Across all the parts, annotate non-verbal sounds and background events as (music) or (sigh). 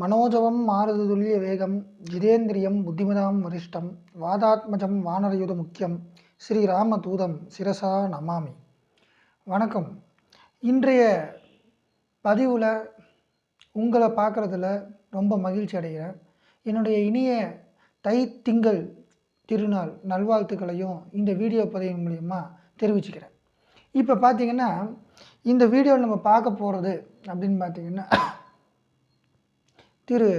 மனோஜவம் மாருதுல்லிய வேகம் ஜிதேந்திரியம் புத்திமதாம் வரிஷ்டம் வாதாத்மஜம் வானரயுத முக்கியம் ஸ்ரீராம தூதம் சிரசா நமாமி. வணக்கம். இன்றைய பதிவில் உங்களை பார்க்குறதுல ரொம்ப மகிழ்ச்சி அடைகிறேன். என்னுடைய இனிய தை திங்கள் திருநாள் நல்வாழ்த்துக்களையும் இந்த வீடியோ பதிவின் மூலிமா தெரிவிச்சுக்கிறேன். இப்போ பார்த்திங்கன்னா இந்த வீடியோவில் நம்ம பார்க்க போகிறது அப்படின்னு பார்த்திங்கன்னா திரு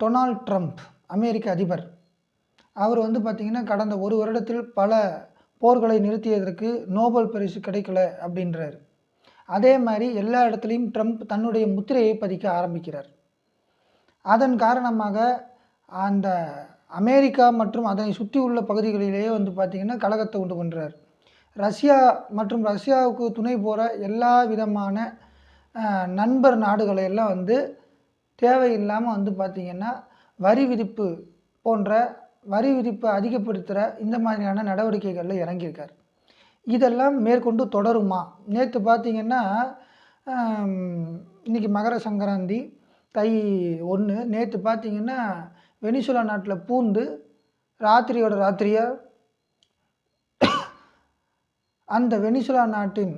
டொனால்ட் ட்ரம்ப் அமெரிக்க அதிபர். அவர் வந்து பார்த்திங்கன்னா கடந்த ஒரு வருடத்தில் பல போர்களை நிறுத்தியதற்கு நோபல் பரிசு கிடைக்கல அப்படின்றாரு. அதே மாதிரி எல்லா இடத்துலையும் ட்ரம்ப் தன்னுடைய முத்திரையை பதிக்க ஆரம்பிக்கிறார். அதன் காரணமாக அந்த அமெரிக்கா மற்றும் அதனை சுற்றி உள்ள பகுதிகளிலேயே வந்து பார்த்திங்கன்னா கலகத்தை உண்டு பண்ணுறார் ரஷ்யா மற்றும் ரஷ்யாவுக்கு துணை போகிற எல்லா விதமான நண்பர் நாடுகளை எல்லாம் வந்து தேவையில்லாமல் வந்து பார்த்திங்கன்னா வரி விதிப்பு போன்ற வரி விதிப்பை அதிகப்படுத்துகிற இந்த மாதிரியான நடவடிக்கைகளில் இறங்கியிருக்கார். இதெல்லாம் மேற்கொண்டு தொடருமா? நேற்று பார்த்திங்கன்னா இன்றைக்கி இன்னைக்கு மகர சங்கராந்தி தை ஒன்று நேற்று பார்த்தீங்கன்னா வெனிசுலா நாட்டில் பூந்து ராத்திரியோட ராத்திரியாக அந்த வெனிசுலா நாட்டின்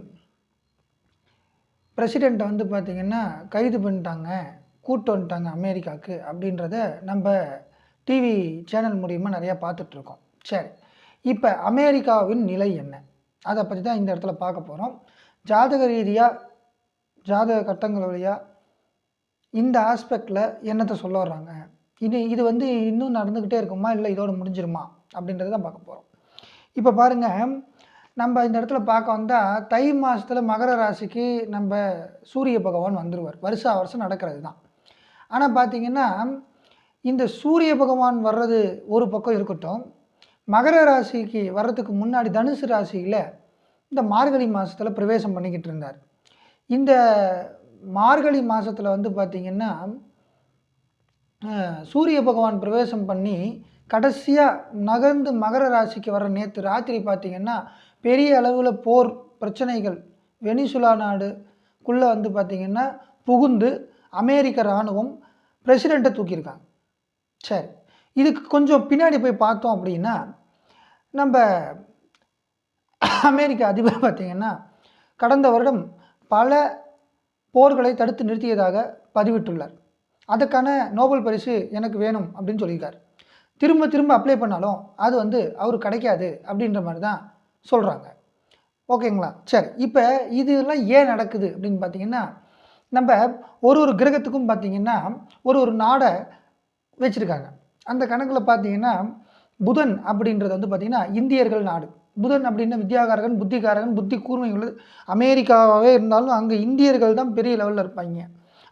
பிரசிடெண்ட்டை வந்து பார்த்திங்கன்னா கைது பண்ணிட்டாங்க. கூட்டு வந்துட்டாங்க அமெரிக்காவுக்கு அப்படின்றத நம்ம டிவி சேனல் மூலியமாக நிறையா பார்த்துட்ருக்கோம். சரி இப்போ அமெரிக்காவின் நிலை என்ன? அதை பற்றி தான் இந்த இடத்துல பார்க்க போகிறோம் ஜாதக ரீதியாக ஜாதக கட்டங்கள் வழியாக இந்த ஆஸ்பெக்டில் என்னத்தை சொல்ல வர்றாங்க? இது இது வந்து இன்னும் நடந்துக்கிட்டே இருக்குமா? இல்லை இதோட முடிஞ்சிருமா? அப்படின்றத தான் பார்க்க போகிறோம் இப்போ பாருங்கள் நம்ம இந்த இடத்துல பார்க்க வந்தால் தை மாதத்தில் மகர ராசிக்கு நம்ம சூரிய பகவான் வந்துடுவார் வருஷா வருஷம் நடக்கிறது தான். ஆனால் பார்த்திங்கன்னா இந்த சூரிய பகவான் வர்றது ஒரு பக்கம் இருக்கட்டும் மகர ராசிக்கு வர்றதுக்கு முன்னாடி தனுசு ராசியில் இந்த மார்கழி மாதத்தில் பிரவேசம் பண்ணிக்கிட்டு இருந்தார். இந்த மார்கழி மாதத்தில் வந்து பார்த்திங்கன்னா சூரிய பகவான் பிரவேசம் பண்ணி கடைசியாக நகர்ந்து மகர ராசிக்கு வர நேற்று ராத்திரி பார்த்திங்கன்னா பெரிய அளவில் போர் பிரச்சனைகள் வெனிசுலா நாடுக்குள்ளே வந்து பார்த்திங்கன்னா புகுந்து அமெரிக்க இராணுவம் பிரசிடெண்ட்டை தூக்கியிருக்காங்க. சரி இதுக்கு கொஞ்சம் பின்னாடி போய் பார்த்தோம் அப்படின்னா நம்ம அமெரிக்க அதிபர் பார்த்திங்கன்னா கடந்த வருடம் பல போர்களை தடுத்து நிறுத்தியதாக பதிவிட்டுள்ளார். அதுக்கான நோபல் பரிசு எனக்கு வேணும் அப்படின்னு சொல்லியிருக்கார். திரும்ப திரும்ப அப்ளை பண்ணாலும் அது வந்து அவர் கிடைக்காது அப்படின்ற மாதிரி தான் சொல்கிறாங்க ஓகேங்களா? சரி இப்போ இதெல்லாம் ஏன் நடக்குது அப்படின்னு பார்த்தீங்கன்னா நம்ம ஒரு ஒரு கிரகத்துக்கும் பார்த்தீங்கன்னா ஒரு ஒரு நாடை வச்சுருக்காங்க. அந்த கணக்கில் பார்த்திங்கன்னா புதன் அப்படின்றது வந்து பார்த்திங்கன்னா இந்தியர்கள் நாடு. புதன் அப்படின்னா வித்யாகாரகன் புத்திகாரகன் புத்தி கூர்மை உள்ளது அமெரிக்காவே இருந்தாலும் அங்கே இந்தியர்கள் தான் பெரிய லெவலில் இருப்பாங்க.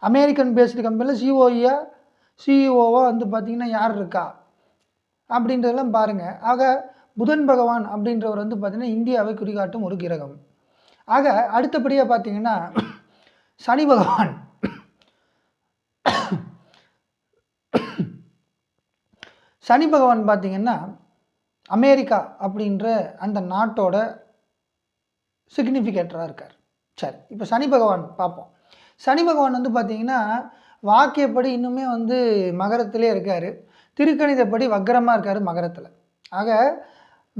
அமெரிக்கன் பேஸ்டு கம்பெனியில் சிஓஇயா சிஇஓவா வந்து பார்த்திங்கன்னா யார் இருக்கா? அப்படின்றதெல்லாம் பாருங்கள் ஆக புதன் பகவான் அப்படின்றவர் வந்து பார்த்திங்கன்னா இந்தியாவை குறிகாட்டும் ஒரு கிரகம். ஆக அடுத்தபடியாக பார்த்திங்கன்னா சனி பகவான். சனி பகவான் பார்த்திங்கன்னா அமெரிக்கா அப்படின்ற அந்த நாட்டோட சிக்னிஃபிகேட்டராக இருக்கார். சரி இப்போ சனி பகவான் பார்ப்போம் சனி பகவான் வந்து பார்த்தீங்கன்னா வாக்கியப்படி இன்னுமே வந்து மகரத்திலே இருக்கார். திருக்கணிதப்படி வக்கரமாக இருக்கார் மகரத்தில். ஆக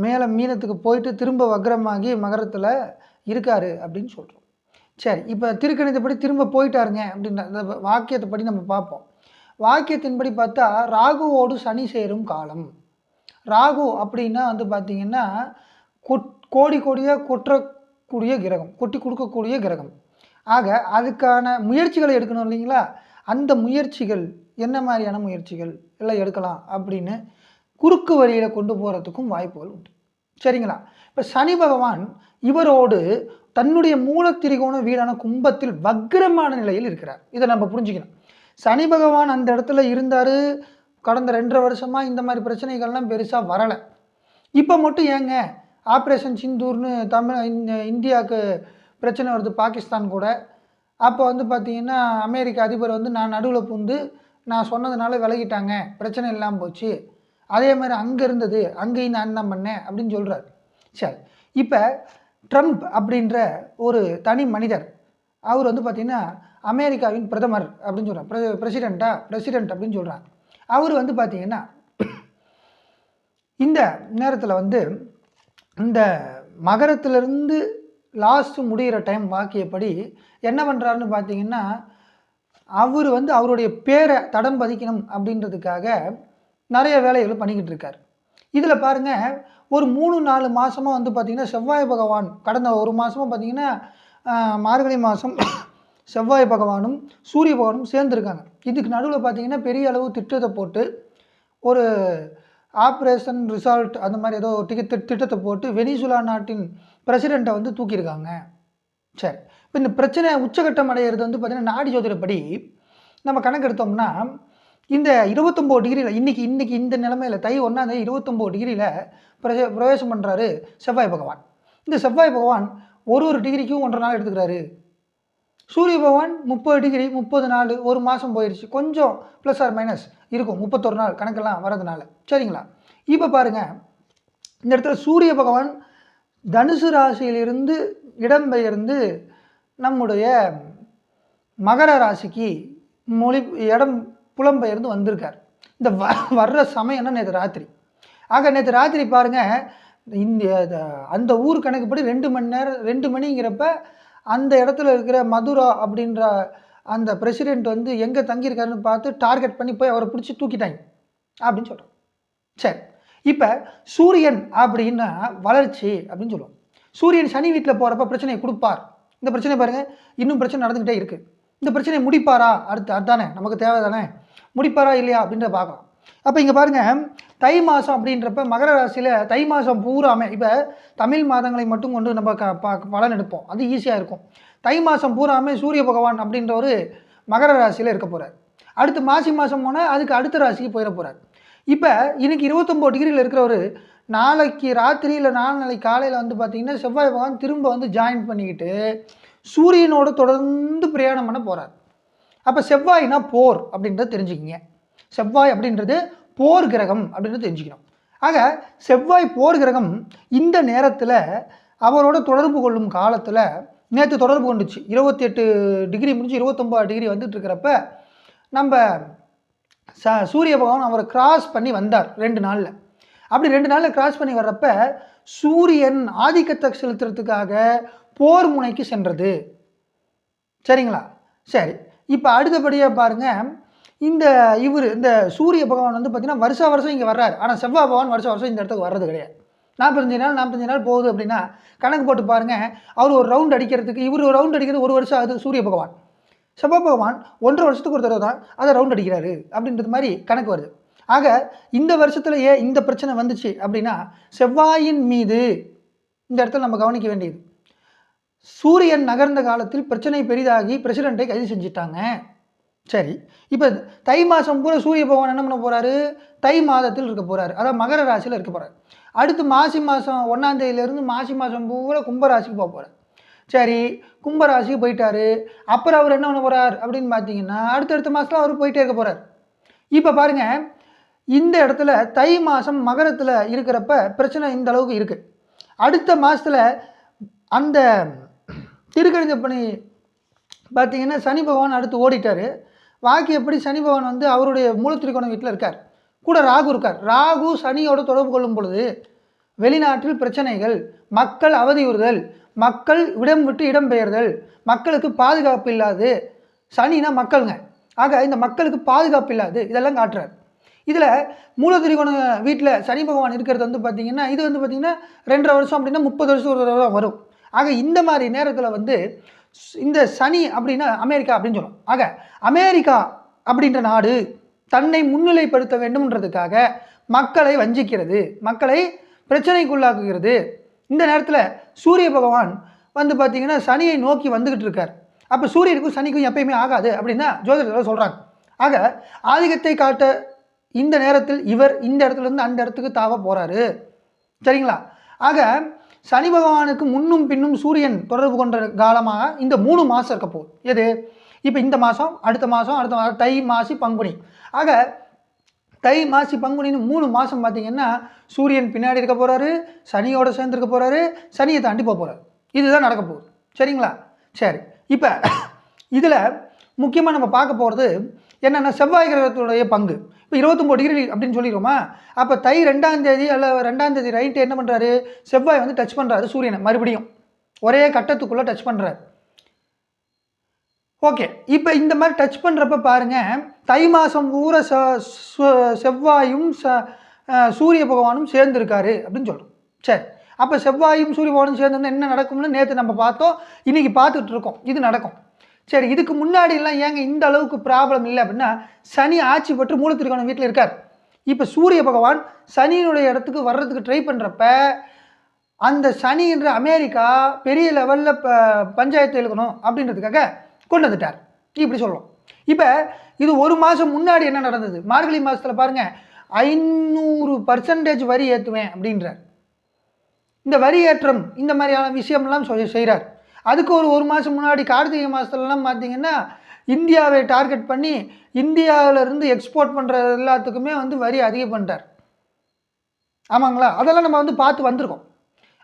மேலே மீனத்துக்கு போயிட்டு திரும்ப வக்கரமாகி மகரத்தில் இருக்கார் அப்படின்னு சொல்கிறோம் சரி இப்போ திருக்கணிதப்படி திரும்ப போயிட்டாருங்க அப்படின்ற அந்த வாக்கியத்தைப்படி நம்ம பார்ப்போம். வாக்கியத்தின்படி பார்த்தா ராகுவோடு சனி சேரும் காலம். ராகு அப்படின்னா வந்து பார்த்திங்கன்னா கொட் கோடி கோடியாக கொட்டக்கூடிய கிரகம் கொட்டி கொடுக்கக்கூடிய கிரகம். ஆக அதுக்கான முயற்சிகளை எடுக்கணும் இல்லைங்களா? அந்த முயற்சிகள் என்ன மாதிரியான முயற்சிகள் எல்லாம் எடுக்கலாம் அப்படின்னு குறுக்கு வழியில் கொண்டு போகிறதுக்கும் வாய்ப்புகள் உண்டு. சரிங்களா? இப்போ சனி பகவான் இவரோடு தன்னுடைய மூலத்திரிகோண வீடான கும்பத்தில் வக்ரமான நிலையில் இருக்கிறார். இதை நம்ம புரிஞ்சுக்கணும். சனி பகவான் அந்த இடத்துல இருந்தார். கடந்த ரெண்டரை வருஷமாக இந்த மாதிரி பிரச்சனைகள்லாம் பெருசாக வரலை. இப்போ மட்டும் ஏங்க? ஆப்ரேஷன் சிந்தூர்னு தமிழ் இந்த இந்தியாவுக்கு பிரச்சனை வருது பாகிஸ்தான் கூட. அப்போ வந்து பார்த்தீங்கன்னா அமெரிக்க அதிபர் வந்து நான் நடுவில் பூந்து நான் சொன்னதுனால விலகிட்டாங்க. பிரச்சனை இல்லாமல் போச்சு. அதே மாதிரி அங்கே இருந்தது. அங்கேயும் நான் தான் பண்ணேன்? அப்படின்னு சொல்கிறார் சரி. இப்போ ட்ரம்ப் அப்படின்ற ஒரு தனி மனிதர். அவர் வந்து பார்த்திங்கன்னா அமெரிக்காவின் பிரதமர் அப்படின்னு சொல்கிறான் பிர பிரசிடெண்ட்டா பிரசிடெண்ட் அப்படின்னு சொல்கிறார் அவர் வந்து பார்த்திங்கன்னா இந்த நேரத்தில் வந்து இந்த மகரத்திலிருந்து லாஸ்ட் முடிகிற டைம் வாக்கியப்படி என்ன பண்ணுறாருன்னு பார்த்தீங்கன்னா அவர் வந்து அவருடைய பேரை தடம் பதிக்கணும் அப்படின்றதுக்காக நிறைய வேலைகள் பண்ணிக்கிட்டு இருக்கார். இதில் பாருங்கள் ஒரு மூணு நாலு மாதமாக வந்து பார்த்திங்கன்னா செவ்வாய் பகவான் கடந்த ஒரு மாதமாக பார்த்திங்கன்னா மார்கழி மாதம் (coughs) செவ்வாய் பகவானும் சூரிய பகவானும் சேர்ந்துருக்காங்க. இதுக்கு நடுவில் பார்த்திங்கன்னா பெரிய அளவு திட்டத்தை போட்டு ஒரு ஆப்ரேஷன் ரிசால்ட் அந்த மாதிரி ஏதோ டிக்கெட் திட்டத்தை போட்டு வெனிசுலா நாட்டின் பிரசிடெண்ட்டை வந்து தூக்கியிருக்காங்க. சரி. இப்போ இந்த பிரச்சனை உச்சகட்டம் அடையிறது வந்து பார்த்திங்கன்னா நாடி ஜோதிடப்படி நம்ம கணக்கு எடுத்தோம்னா இந்த இருபத்தொம்போது டிகிரியில் இன்றைக்கி இன்றைக்கி இந்த நிலமையில் தை ஒன்றாந்தேதி இருபத்தொம்போது டிகிரியில் பிரவே பிரவேசம் பண்ணுறாரு செவ்வாய் பகவான். இந்த செவ்வாய் பகவான் ஒரு ஒரு டிகிரிக்கும் ஒன்றரை நாள் எடுத்துக்கிறாரு. சூரிய பகவான் முப்பது டிகிரி முப்பது நாள் ஒரு மாதம் போயிடுச்சு கொஞ்சம் ப்ளஸ் ஆர் மைனஸ் இருக்கும். முப்பத்தொரு நாள் கணக்கெல்லாம் வரதுனால சரிங்களா? இப்போ பாருங்கள் இந்த இடத்துல சூரிய பகவான் தனுசு ராசியிலிருந்து இடம்பெயர்ந்து நம்முடைய மகர ராசிக்கு மொழி இடம் புலம்பெயர்ந்து வந்திருக்கார். இந்த வ வர்ற சமயம்னா நேற்று ராத்திரி. ஆக நேற்று ராத்திரி பாருங்கள் இந்த இந்த- அந்த ஊர் கணக்குப்படி ரெண்டு மணி நேரம் ரெண்டு மணிங்கிறப்ப அந்த இடத்துல இருக்கிற மதுரா அப்படின்ற அந்த பிரசிடெண்ட் வந்து எங்கே தங்கியிருக்காருன்னு பார்த்து டார்கெட் பண்ணி போய் அவரை பிடிச்சி தூக்கிட்டாங்க அப்படின்னு சொல்கிறோம் சரி. இப்போ சூரியன் அப்படின்னா வளர்ச்சி அப்படின்னு சொல்லுவோம் சூரியன் சனி வீட்டில் போகிறப்ப பிரச்சனையை கொடுப்பார். இந்த பிரச்சனை பாருங்கள் இன்னும் பிரச்சனை நடந்துக்கிட்டே இருக்குது இந்த பிரச்சனையை முடிப்பாரா? அடுத்து அதுதானே நமக்கு தேவை தானே முடிப்பாரா இல்லையா அப்படின்ற பார்க்கலாம். அப்போ இங்கே பாருங்கள் தை மாதம் அப்படின்றப்ப மகர ராசியில் தை மாதம் பூராமே இப்போ தமிழ் மாதங்களை மட்டும் கொண்டு நம்ம க பலன் எடுப்போம். அது ஈஸியாக இருக்கும். தை மாதம் பூராமே சூரிய பகவான் அப்படின்ற ஒரு மகர ராசியில் இருக்க போகிறார் அடுத்து மாசி மாதம் போனால் அதுக்கு அடுத்த ராசிக்கு போயிட போகிறார் இப்போ இன்றைக்கி இருபத்தொம்போது டிகிரியில் இருக்கிறவர் நாளைக்கு ராத்திரி இல்லை நாலு நாளைக்கு காலையில் வந்து பார்த்திங்கன்னா செவ்வாய் பகவான் திரும்ப வந்து ஜாயின் பண்ணிக்கிட்டு சூரியனோட தொடர்ந்து பிரயாணம் பண்ண போகிறார் அப்போ செவ்வாய்னா போர் அப்படின்றத தெரிஞ்சுக்கிங்க. செவ்வாய் அப்படின்றது போர் கிரகம் அப்படின்றது தெரிஞ்சுக்கணும். ஆக செவ்வாய் போர் கிரகம் இந்த நேரத்தில் அவரோட தொடர்பு கொள்ளும் காலத்தில் நேற்று தொடர்பு கொண்டுச்சு. இருபத்தி எட்டு டிகிரி முடிஞ்சு இருபத்தொம்பது டிகிரி வந்துட்டு இருக்கிறப்ப நம்ம ச சூரிய பகவான் அவரை கிராஸ் பண்ணி வந்தார் ரெண்டு நாளில். அப்படி ரெண்டு நாளில் கிராஸ் பண்ணி வர்றப்ப சூரியன் ஆதிக்கத்தை செலுத்துறதுக்காக போர் முனைக்கு சென்றது. சரிங்களா? சரி. இப்போ அடுத்தபடியாக பாருங்கள் இந்த இவர் இந்த சூரிய பகவான் வந்து பார்த்திங்கன்னா வருஷ வருஷம் இங்கே வர்றாரு. ஆனால் செவ்வாய் பகவான் வருஷ வருஷம் இந்த இடத்துக்கு வர்றது கிடையாது. நாற்பத்தஞ்சு நாள் நாற்பத்தஞ்சு நாள் போகுது அப்படின்னா கணக்கு போட்டு பாருங்கள் அவர் ஒரு ரவுண்ட் அடிக்கிறதுக்கு இவர் ஒரு ரவுண்ட் அடிக்கிறது ஒரு வருஷம் ஆகுது சூரிய பகவான். செவ்வாய் பகவான் ஒன்றரை வருஷத்துக்கு ஒரு தடவை தான் அதை ரவுண்ட் அடிக்கிறாரு அப்படின்றது மாதிரி கணக்கு வருது. ஆக இந்த வருஷத்தில் ஏன் இந்த பிரச்சனை வந்துச்சு அப்படின்னா செவ்வாயின் மீது இந்த இடத்துல நம்ம கவனிக்க வேண்டியது. சூரியன் நகர்ந்த காலத்தில் பிரச்சனை பெரிதாகி பிரசிடெண்ட்டை கைது செஞ்சிட்டாங்க. சரி இப்போ தை மாதம் பூரா சூரிய பகவான் என்ன பண்ண போகிறாரு தை மாதத்தில் இருக்க போகிறாரு அதாவது மகர ராசியில் இருக்க போகிறார் அடுத்து மாசி மாதம் ஒன்றாந்தேதியிலேருந்து மாசி மாதம் பூரா கும்பராசிக்கு போக போகிறார் சரி கும்பராசிக்கு போயிட்டாரு. அப்புறம் அவர் என்ன பண்ண போகிறார் அப்படின்னு பார்த்தீங்கன்னா அடுத்தடுத்த மாதத்தில் அவர் போயிட்டே இருக்க போகிறார் இப்போ பாருங்கள் இந்த இடத்துல தை மாதம் மகரத்தில் இருக்கிறப்ப பிரச்சனை இந்த அளவுக்கு இருக்குது அடுத்த மாதத்தில் அந்த திருக்கணித பணி பார்த்தீங்கன்னா சனி பகவான் அடுத்து ஓடிட்டார். வாக்கியப்படி சனி பகவான் வந்து அவருடைய மூலத்திரிகோணம் வீட்டில் இருக்கார். கூட ராகு இருக்கார். ராகு சனியோட தொடர்பு கொள்ளும் பொழுது வெளிநாட்டில் பிரச்சனைகள் மக்கள் அவதியுறுதல் மக்கள் இடம் விட்டு இடம்பெயர்தல் மக்களுக்கு பாதுகாப்பு இல்லாது சனினா மக்களுங்க. ஆக இந்த மக்களுக்கு பாதுகாப்பு இல்லாது இதெல்லாம் காட்டுறார். இதில் மூலத்திரிகோண வீட்டில் சனி பகவான் இருக்கிறது வந்து பார்த்திங்கன்னா இது வந்து பார்த்திங்கன்னா ரெண்டரை வருஷம் அப்படின்னா முப்பது வருஷம் ஒரு தடவை தான் வரும். ஆக இந்த மாதிரி நேரத்தில் வந்து இந்த சனி அப்படின்னா அமெரிக்கா அப்படின்னு சொல்லும் ஆக அமெரிக்கா அப்படின்ற நாடு தன்னை முன்னிலைப்படுத்த வேண்டும்ன்றதுக்காக மக்களை வஞ்சிக்கிறது மக்களை பிரச்சனைக்குள்ளாக்குகிறது. இந்த நேரத்தில் சூரிய பகவான் வந்து பார்த்திங்கன்னா சனியை நோக்கி வந்துக்கிட்டு இருக்கார். அப்போ சூரியனுக்கும் சனிக்கும் எப்பயுமே ஆகாது அப்படின்னா ஜோதிடத்தில் சொல்கிறாங்க ஆக ஆதிக்கத்தை காட்ட இந்த நேரத்தில் இவர் இந்த இடத்துல இருந்து அந்த இடத்துக்கு தாவ போகிறாரு சரிங்களா? ஆக சனி பகவானுக்கு முன்னும் பின்னும் சூரியன் தொடர்பு கொண்ட காலமாக இந்த மூணு மாதம் இருக்க போகுது. எது? இப்போ இந்த மாதம் அடுத்த மாதம் அடுத்த மாதம் தை மாசி பங்குனி. ஆக தை மாசி பங்குனின்னு மூணு மாதம் பார்த்தீங்கன்னா சூரியன் பின்னாடி இருக்க போகிறாரு சனியோட சேர்ந்துருக்க போகிறாரு சனியை தாண்டி போக போகிறாரு இதுதான் நடக்க போகுது. சரிங்களா? சரி. இப்போ இதில் முக்கியமாக நம்ம பார்க்க போகிறது என்னென்னா செவ்வாய் கிரகத்துடைய பங்கு. இப்போ இருபத்தொம்போது டிகிரி அப்படின்னு சொல்லிடுவோமா அப்போ தை ரெண்டாம் தேதி அல்ல ரெண்டாம் தேதி ரைட்டு என்ன பண்ணுறாரு செவ்வாய் வந்து டச் பண்ணுறாரு சூரியனை மறுபடியும். ஒரே கட்டத்துக்குள்ளே டச் பண்ணுறாரு ஓகே இப்போ இந்த மாதிரி டச் பண்ணுறப்ப பாருங்கள் தை மாதம் பூரா ச சு- செவ்வாயும் ச சூரிய பகவானும் சேர்ந்துருக்காரு அப்படின்னு சொல்கிறோம் சரி அப்போ செவ்வாயும் சூரிய பகவானும் சேர்ந்து என்ன நடக்கும்னு நேற்று நம்ம பார்த்தோம் இன்றைக்கி பார்த்துட்ருக்கோம் இது நடக்கும். சரி இதுக்கு முன்னாடி எல்லாம் ஏங்க இந்த அளவுக்கு ப்ராப்ளம் இல்லை அப்படின்னா சனி ஆட்சி பெற்று மூலத்திருக்கான வீட்டில் இருக்கார். இப்போ சூரிய பகவான் சனியினுடைய இடத்துக்கு வர்றதுக்கு ட்ரை பண்ணுறப்ப அந்த சனி என்ற அமெரிக்கா பெரிய லெவலில் ப பஞ்சாயத்து எழுக்கணும் அப்படின்றதுக்காக கொண்டு வந்துட்டார். இப்படி சொல்லுவோம் இப்போ இது ஒரு மாதம் முன்னாடி என்ன நடந்தது? மார்கழி மாதத்தில் பாருங்கள் ஐநூறு பர்சன்டேஜ் வரி ஏற்றுவேன் அப்படின்றார். இந்த வரி ஏற்றம் இந்த மாதிரியான விஷயம்லாம் செய்கிறார் அதுக்கு ஒரு ஒரு மாதம் முன்னாடி கார்த்திகை மாதத்துலலாம் பார்த்தீங்கன்னா இந்தியாவை டார்கெட் பண்ணி இந்தியாவிலேருந்து எக்ஸ்போர்ட் பண்ணுற எல்லாத்துக்குமே வந்து வரி அதிகம் பண்ணிட்டார் ஆமாங்களா? அதெல்லாம் நம்ம வந்து பார்த்து வந்திருக்கோம்.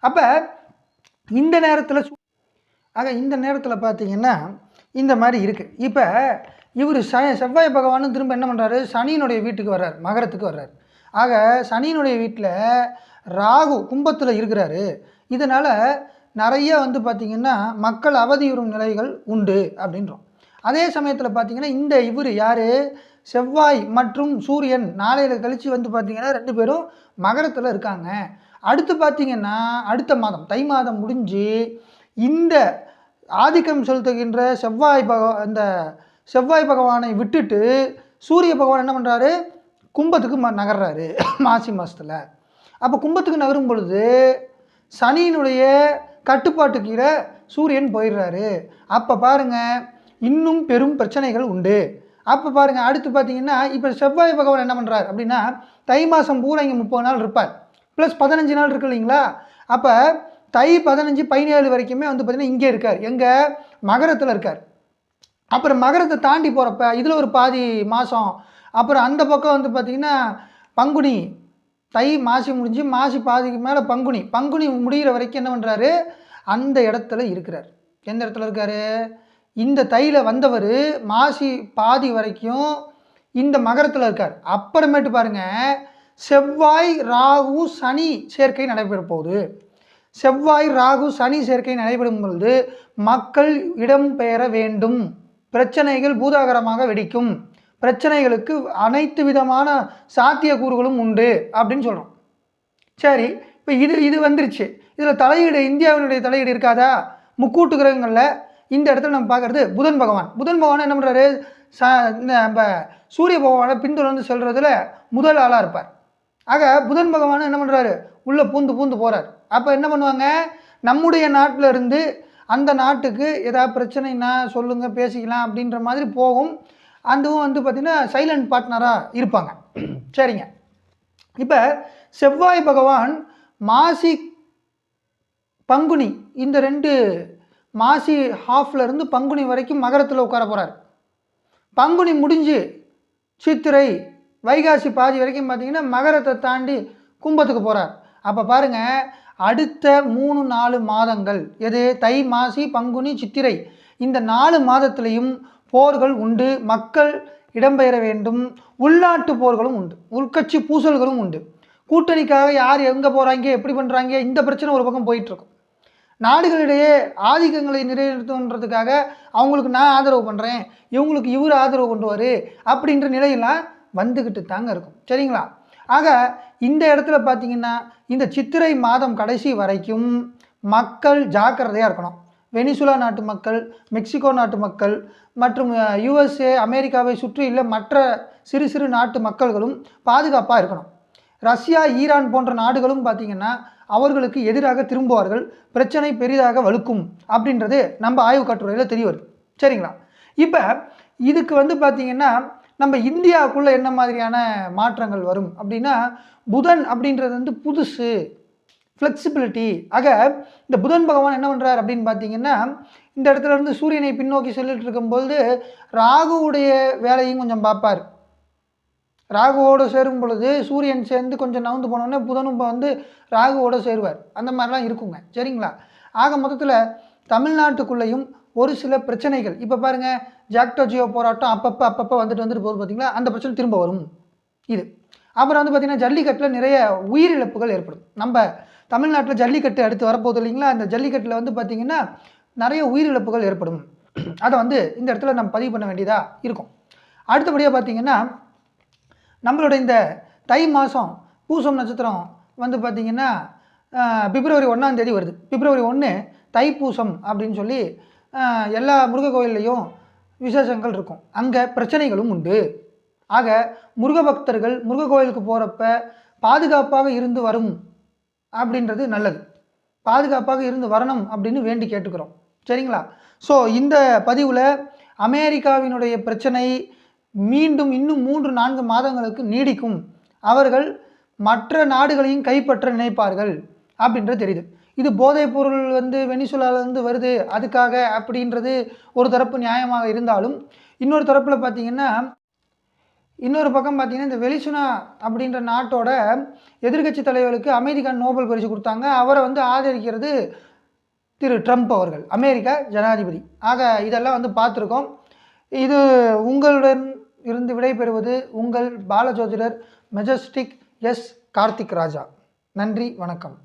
அப்போ இந்த நேரத்தில் ஆக இந்த நேரத்தில் பார்த்தீங்கன்னா இந்த மாதிரி இருக்குது இப்போ இவர் ச செவ்வாய் பகவானும் திரும்ப என்ன பண்ணுறாரு சனியினுடைய வீட்டுக்கு வர்றார் மகரத்துக்கு வர்றார். ஆக சனியினுடைய வீட்டில் ராகு கும்பத்தில் இருக்கிறாரு. இதனால் நிறைய வந்து பார்த்திங்கன்னா மக்கள் அவதியுறும் நிலைகள் உண்டு அப்படின்றோம். அதே சமயத்தில் பார்த்தீங்கன்னா இந்த இவர் யார்? செவ்வாய் மற்றும் சூரியன் நாளையில் கழித்து வந்து பார்த்திங்கன்னா ரெண்டு பேரும் மகரத்தில் இருக்காங்க. அடுத்து பார்த்திங்கன்னா அடுத்த மாதம் தை மாதம் முடிஞ்சு இந்த ஆதிக்கம் செலுத்துகின்ற செவ்வாய் பக இந்த செவ்வாய் பகவானை விட்டுட்டு சூரிய பகவான் என்ன பண்ணுறாரு கும்பத்துக்கு ம நகர்றாரு. மாசி மாதத்தில் அப்போ கும்பத்துக்கு நகரும் பொழுது சனியினுடைய கட்டுப்பாட்டு கீழே சூரியன் போயிடுறாரு. அப்போ பாருங்கள் இன்னும் பெரும் பிரச்சனைகள் உண்டு. அப்போ பாருங்கள் அடுத்து பார்த்தீங்கன்னா இப்போ செவ்வாய் பகவான் என்ன பண்ணுறார் அப்படின்னா தை மாதம் பூரா இங்கே முப்பது நாள் இருப்பார். ப்ளஸ் பதினஞ்சு நாள் இருக்கு இல்லைங்களா? அப்போ தை பதினஞ்சு பதினேழு வரைக்குமே வந்து பார்த்திங்கன்னா இங்கே இருக்கார். எங்கே? மகரத்தில் இருக்கார். அப்புறம் மகரத்தை தாண்டி போகிறப்ப இதில் ஒரு பாதி மாதம் அப்புறம் அந்த பக்கம் வந்து பார்த்திங்கன்னா பங்குனி தை மாசி முடிஞ்சு மாசி பாதிக்கு மேலே பங்குனி. பங்குனி முடிகிற வரைக்கும் என்ன பண்ணுறாரு அந்த இடத்துல இருக்கிறார். எந்த இடத்துல இருக்கார்? இந்த தையில் வந்தவர் மாசி பாதி வரைக்கும் இந்த மகரத்தில் இருக்கார். அப்புறமேட்டு பாருங்கள் செவ்வாய் ராகு சனி சேர்க்கை நடைபெற போகுது. செவ்வாய் ராகு சனி சேர்க்கை நடைபெறும் பொழுது மக்கள் இடம் பெயர வேண்டும். பிரச்சனைகள் பூதாகரமாக வெடிக்கும். பிரச்சனைகளுக்கு அனைத்து விதமான சாத்தியக்கூறுகளும் உண்டு அப்படின்னு சொல்கிறோம் சரி இப்போ இது இது வந்துருச்சு. இதில் தலையீடு இந்தியாவினுடைய தலையீடு இருக்காதா? முக்கூட்டு கிரகங்களில் இந்த இடத்துல நம்ம பார்க்குறது புதன் பகவான். புதன் பகவான் என்ன பண்ணுறாரு ச இந்த நம்ம சூரிய பகவானை பின்தொடர்ந்து செல்கிறதுல முதல் ஆளாக இருப்பார். ஆக புதன் பகவான் என்ன பண்ணுறாரு உள்ளே பூந்து பூந்து போகிறார் அப்போ என்ன பண்ணுவாங்க? நம்முடைய நாட்டில் இருந்து அந்த நாட்டுக்கு ஏதாவது பிரச்சனைனா சொல்லுங்கள் பேசிக்கலாம் அப்படின்ற மாதிரி போகும். அதுவும் வந்து பார்த்திங்கன்னா சைலண்ட் பார்ட்னராக இருப்பாங்க. சரிங்க. இப்போ செவ்வாய் பகவான் மாசி பங்குனி இந்த ரெண்டு மாசி ஹாஃப்ல இருந்து பங்குனி வரைக்கும் மகரத்தில் உட்கார போகிறார் பங்குனி முடிஞ்சு சித்திரை வைகாசி பாதி வரைக்கும் பார்த்தீங்கன்னா மகரத்தை தாண்டி கும்பத்துக்கு போகிறார் அப்போ பாருங்கள் அடுத்த மூணு நாலு மாதங்கள் எது? தை மாசி பங்குனி சித்திரை இந்த நாலு மாதத்துலேயும் போர்கள் உண்டு மக்கள் இடம்பெயர வேண்டும் உள்நாட்டு போர்களும் உண்டு உள்கட்சி பூசல்களும் உண்டு. கூட்டணிக்காக யார் எங்கே போகிறாங்க எப்படி பண்ணுறாங்க இந்த பிரச்சனை ஒரு பக்கம் போயிட்டுருக்கும். நாடுகளிடையே ஆதிக்கங்களை நிறைவேற்றுன்றதுக்காக அவங்களுக்கு நான் ஆதரவு பண்ணுறேன் இவங்களுக்கு இவர் ஆதரவு பண்ணுவார் அப்படின்ற நிலையெல்லாம் வந்துக்கிட்டு தாங்க இருக்கும். சரிங்களா? ஆக இந்த இடத்துல பார்த்தீங்கன்னா இந்த சித்திரை மாதம் கடைசி வரைக்கும் மக்கள் ஜாக்கிரதையாக இருக்கணும். வெனிசுலா நாட்டு மக்கள் மெக்சிகோ நாட்டு மக்கள் மற்றும் யுஎஸ்ஏ அமெரிக்காவை சுற்றியுள்ள மற்ற சிறு சிறு நாட்டு மக்கள்களும் பாதுகாப்பாக இருக்கணும். ரஷ்யா ஈரான் போன்ற நாடுகளும் பார்த்திங்கன்னா அவர்களுக்கு எதிராக திரும்புவார்கள். பிரச்சனை பெரிதாக வலுக்கும் அப்படின்றது நம்ம ஆய்வு கட்டுரையில் தெரிய வருது. சரிங்களா? இப்போ இதுக்கு வந்து பார்த்திங்கன்னா நம்ம இந்தியாவுக்குள்ளே என்ன மாதிரியான மாற்றங்கள் வரும் அப்படின்னா புதன் அப்படின்றது வந்து புதுசு ஃப்ளெக்சிபிலிட்டி ஆக இந்த புதன் பகவான் என்ன பண்ணுறார் அப்படின்னு பார்த்தீங்கன்னா இந்த இடத்துல இருந்து சூரியனை பின்னோக்கி சொல்லிட்டு இருக்கும்பொழுது ராகுவுடைய வேலையும் கொஞ்சம் பார்ப்பார். ராகுவோடு சேரும் பொழுது சூரியன் சேர்ந்து கொஞ்சம் நவுந்து போனோடனே புதனும் வந்து ராகுவோடு சேருவார். அந்த மாதிரிலாம் இருக்குங்க. சரிங்களா? ஆக மொத்தத்தில் தமிழ்நாட்டுக்குள்ளேயும் ஒரு சில பிரச்சனைகள். இப்போ பாருங்கள் ஜாக்டோ ஜியோ போராட்டம் அப்பப்போ அப்பப்போ வந்துட்டு வந்துட்டு போகுது பார்த்தீங்களா அந்த பிரச்சனை திரும்ப வரும். இது. அப்புறம் வந்து பார்த்திங்கன்னா ஜல்லிக்கட்டில் நிறைய உயிரிழப்புகள் ஏற்படும். நம்ம தமிழ்நாட்டில் ஜல்லிக்கட்டு அடுத்து வரப்போகுது இல்லைங்களா? அந்த ஜல்லிக்கட்டில் வந்து பார்த்திங்கன்னா நிறைய உயிரிழப்புகள் ஏற்படும். (clears throat) அதை வந்து இந்த இடத்துல நம்ம பதிவு பண்ண வேண்டியதாக இருக்கும். அடுத்தபடியாக பார்த்திங்கன்னா நம்மளோட இந்த தை மாதம் பூசம் நட்சத்திரம் வந்து பார்த்திங்கன்னா பிப்ரவரி ஒன்றாம் தேதி வருது. பிப்ரவரி ஒன்று தைப்பூசம் அப்படின்னு சொல்லி எல்லா முருக கோயில்லையும் விசேஷங்கள் இருக்கும். அங்கே பிரச்சனைகளும் உண்டு. ஆக முருக பக்தர்கள் முருக கோயிலுக்கு போகிறப்ப பாதுகாப்பாக இருந்து வரும் அப்படின்றது நல்லது. பாதுகாப்பாக இருந்து வரணும் அப்படின்னு வேண்டி கேட்டுக்கிறோம். சரிங்களா? ஸோ இந்த பதிவில் அமெரிக்காவினுடைய பிரச்சனை மீண்டும் இன்னும் மூன்று நான்கு மாதங்களுக்கு நீடிக்கும். அவர்கள் மற்ற நாடுகளையும் கைப்பற்ற நினைப்பார்கள் அப்படின்றது தெரியுது. இது போதைப் பொருள் வந்து வெனிசுலாவிலேருந்து வருது. அதுக்காக அப்படின்றது ஒரு தரப்பு நியாயமாக இருந்தாலும் இன்னொரு தரப்பில் பார்த்தீங்கன்னா இன்னொரு பக்கம் பார்த்திங்கன்னா இந்த வெளிசுனா அப்படின்ற நாட்டோட எதிர்க்கட்சி தலைவருக்கு அமைதிக்கான நோபல் பரிசு கொடுத்தாங்க. அவரை வந்து ஆதரிக்கிறது திரு ட்ரம்ப் அவர்கள் அமெரிக்க ஜனாதிபதி. ஆக இதெல்லாம் வந்து பார்த்துருக்கோம். இது உங்களுடன் இருந்து விடைபெறுவது உங்கள் பாலஜோதிடர் மெஜஸ்டிக் எஸ் கார்த்திக் ராஜா. நன்றி வணக்கம்.